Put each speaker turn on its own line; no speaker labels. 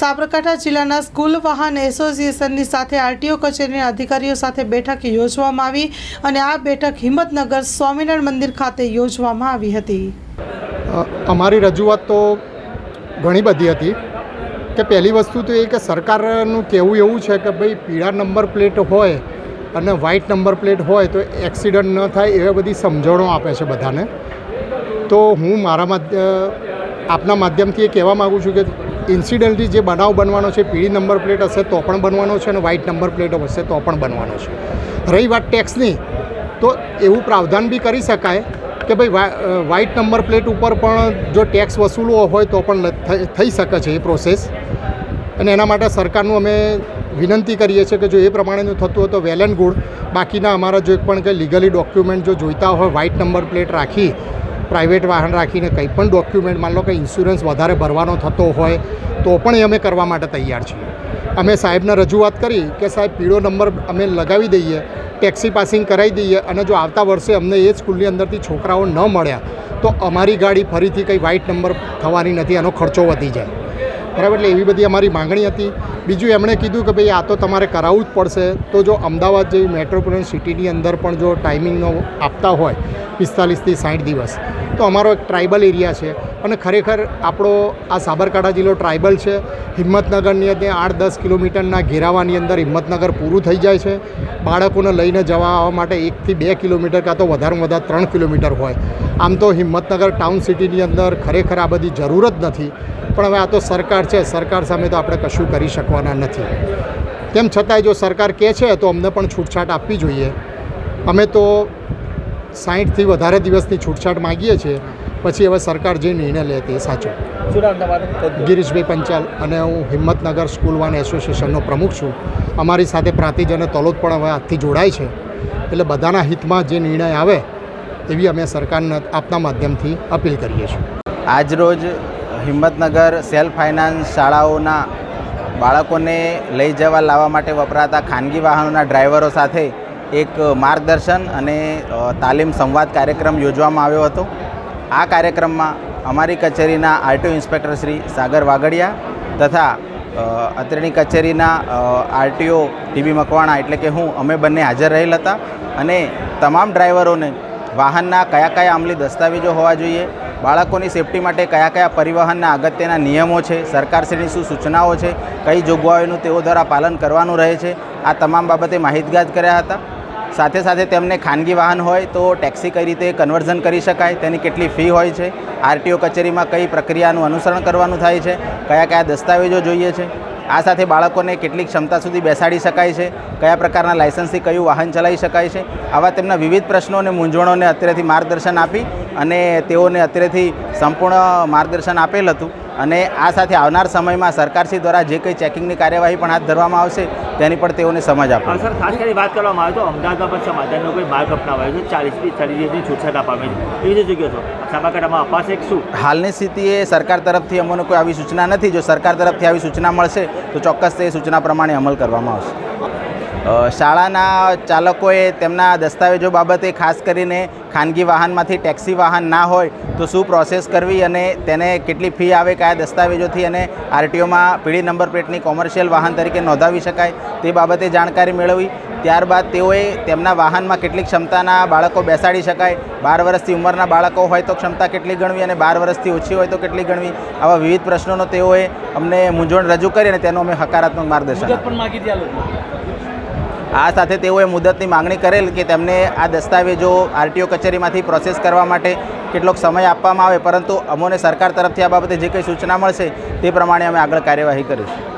સાબરકાંઠા જિલ્લાના સ્કૂલ વાહન એસોસિએશનની સાથે આરટીઓ કચેરીના અધિકારીઓ સાથે બેઠક યોજવામાં આવી અને આ બેઠક હિંમતનગર સ્વામિનારાયણ મંદિર ખાતે યોજવામાં આવી હતી.
અમારી રજૂઆત તો ઘણી બધી હતી કે પહેલી વસ્તુ તો એ કે સરકારનું કહેવું એવું છે કે ભાઈ પીળા નંબર પ્લેટ હોય અને વ્હાઇટ નંબર પ્લેટ હોય તો એક્સિડન્ટ ન થાય એવી બધી સમજણો આપે છે બધાને. તો હું મારા આપના માધ્યમથી એ કહેવા માગું છું કે ઇન્સિડન્ટલી જે બનાવ બનવાનો છે, પીળી નંબર પ્લેટ હશે તો પણ બનવાનો છે અને વ્હાઇટ નંબર પ્લેટ હશે તો પણ બનવાનો છે. રહી વાત ટેક્સની, તો એવું પ્રાવધાન બી કરી શકાય કે ભાઈ વ્હાઇટ નંબર પ્લેટ ઉપર પણ જો ટેક્સ વસૂલવો હોય તો પણ થઈ- શકે છે એ પ્રોસેસ. અને એના માટે સરકારનું અમે વિનંતી કરીએ છીએ કે જો એ પ્રમાણેનું થતું હોય તો વેલ એન્ડ ગુડ. બાકીના અમારા જો પણ કંઈ લીગલી ડોક્યુમેન્ટ જો જોઈતા હોય, વ્હાઇટ નંબર પ્લેટ રાખી પ્રાઇવેટ વાહન રાખીને કંઈ પણ ડોક્યુમેન્ટ માન લો કે ઇન્સ્યોરન્સ વધારે ભરવાનો થતો હોય, તો પણ એ અમે કરવા માટે તૈયાર છીએ. અમે સાહેબને રજૂઆત કરી કે સાહેબ, પીળો નંબર અમે લગાવી દઈએ ટેક્સી પાસિંગ કરાવી દઈએ અને જો આવતા વર્ષે અમને એ સ્કૂલની અંદરથી છોકરાઓ ન મળ્યા, તો અમારી ગાડી ફરીથી કંઈ વ્હાઇટ નંબર થવાની નથી એનો ખર્ચો વધી જાય. બરાબર? એટલે એવી બધી અમારી માંગણી હતી. બીજું એમણે કીધું કે ભાઈ આ તો તમારે કરાવવું જ પડશે. તો જો અમદાવાદ જેવી મેટ્રોપોલિટન સિટીની અંદર પણ જો ટાઈમિંગનો આપતા હોય પિસ્તાલીસથી સાઠ દિવસ, તો અમારો એક ટ્રાઇબલ એરિયા છે. અને ખરેખર આપણો આ સાબરકાંઠા જિલ્લો ટ્રાઇબલ છે. હિંમતનગરની ત્યાં આઠ દસ કિલોમીટરના ઘેરાવાની અંદર હિંમતનગર પૂરું થઈ જાય છે. બાળકોને લઈને જવા આવવા માટે એકથી બે કિલોમીટર કાં તો વધારેમાં વધારે ત્રણ કિલોમીટર હોય. આમ તો હિંમતનગર ટાઉન સિટીની અંદર ખરેખર આ બધી જરૂર જ નથી. પણ હવે આ તો સરકાર છે. સરકાર સામે તો આપણે કશું કરી શકવાના નથી. તેમ છતાંય જો સરકાર કહે છે, તો અમને પણ છૂટછાટ આપવી જોઈએ. અમે તો સાહીઠથી વધારે દિવસની છૂટછાટ માગીએ છીએ. પછી હવે સરકાર જે નિર્ણય લે તે સાચો. ગિરીશભાઈ પંચાલ અને હું હિંમતનગર સ્કૂલ વાન એસોસિએશનનો પ્રમુખ છું. અમારી સાથે પ્રાંતિજ અને તલોદ પણ હવે આજથી જોડાય છે. એટલે બધાના હિતમાં જે નિર્ણય આવે એવી અમે સરકારને આપના માધ્યમથી અપીલ કરીએ છીએ.
આજરોજ હિંમતનગર સેલ્ફ ફાઇનાન્સ શાળાઓના બાળકોને લઈ જવા લાવવા માટે વપરાતા ખાનગી વાહનોના ડ્રાઈવરો સાથે એક માર્ગદર્શન અને તાલીમ સંવાદ કાર્યક્રમ યોજવામાં આવ્યો હતો. આ કાર્યક્રમમાં અમારી કચેરીના આરટીઓ ઇન્સ્પેક્ટર શ્રી સાગર વાગડિયા તથા અત્રેની કચેરીના આરટીઓ ટીબી મકવાણા એટલે કે હું, અમે બંને હાજર રહેલ હતા અને તમામ ડ્રાઈવરોને વાહનના કયા કયા અમલી દસ્તાવેજો હોવા જોઈએ, બાળકોની સેફટી માટે કયા કયા પરિવહનના અગત્યના નિયમો છે, સરકારશ્રીની શું સૂચનાઓ છે, કઈ જોગવાઈઓનું તેઓ દ્વારા પાલન કરવાનું રહે છે, આ તમામ બાબતે માહિતગાર કર્યા હતા. સાથે સાથે તેમને ખાનગી વાહન હોય તો ટેક્સી કઈ રીતે કન્વર્ઝન કરી શકાય, તેની કેટલી ફી હોય છે, આરટીઓ કચેરીમાં કઈ પ્રક્રિયાનું અનુસરણ કરવાનું થાય છે, કયા કયા દસ્તાવેજો જોઈએ છે, આ સાથે બાળકોને કેટલી ક્ષમતા સુધી બેસાડી શકાય છે, કયા પ્રકારના લાયસન્સથી કયું વાહન ચલાવી શકાય છે, આવા તેમના વિવિધ પ્રશ્નો અને મૂંઝવણોને અત્યારેથી માર્ગદર્શન આપી અને તેઓને અત્યારેથી સંપૂર્ણ માર્ગદર્શન આપેલ હતું. અને આ સાથે આવનાર સમયમાં સરકારશ્રી દ્વારા જે કંઈ ચેકિંગની કાર્યવાહી પણ હાથ ધરવામાં આવશે તેની પણ તેઓને સમજ આપે.
સર ખાસ કરીને વાત કરવામાં આવે તો અમદાવાદમાં પણ સમાધાનનો કોઈ માર્ગ અપનાવાયો છે? ચાલીસથી ચાલીસ દિવસની છૂટછાટ આપવામાં આવી છે. એવી જગ્યા છો? સાબરકાંઠામાં અપાશે શું?
હાલની સ્થિતિએ સરકાર તરફથી અમને કોઈ આવી સૂચના નથી. જો સરકાર તરફથી આવી સૂચના મળશે તો ચોક્કસ તે સૂચના પ્રમાણે અમલ કરવામાં આવશે. શાળાના ચાલકોએ તેમના દસ્તાવેજો બાબતે ખાસ કરીને ખાનગી વાહનમાંથી ટેક્સી વાહન ના હોય તો શું પ્રોસેસ કરવી અને તેને કેટલી ફી આવે, કયા દસ્તાવેજોથી અને આરટીઓમાં પીળી નંબર પ્લેટની કોમર્શિયલ વાહન તરીકે નોંધાવી શકાય તે બાબતે જાણકારી મેળવી. ત્યારબાદ તેઓએ તેમના વાહનમાં કેટલી ક્ષમતાના બાળકો બેસાડી શકાય, બાર વર્ષથી ઉંમરના બાળકો હોય તો ક્ષમતા કેટલી ગણવી અને બાર વર્ષથી ઓછી હોય તો કેટલી ગણવી, આવા વિવિધ પ્રશ્નોનો તેઓએ અમને મૂંઝવણ રજૂ કરી અને તેનું અમે હકારાત્મક માર્ગદર્શન
પણ માગી દે લોકો
આ સાથે તેઓએ મુદતની માંગણી કરેલ કે તેમને આ દસ્તાવેજો આરટીઓ કચેરીમાંથી પ્રોસેસ કરવા માટે કેટલોક સમય આપવામાં આવે, પરંતુ અમોને સરકાર તરફથી આ બાબતે જે કંઈ સૂચના મળશે તે પ્રમાણે અમે આગળ કાર્યવાહી કરીશું.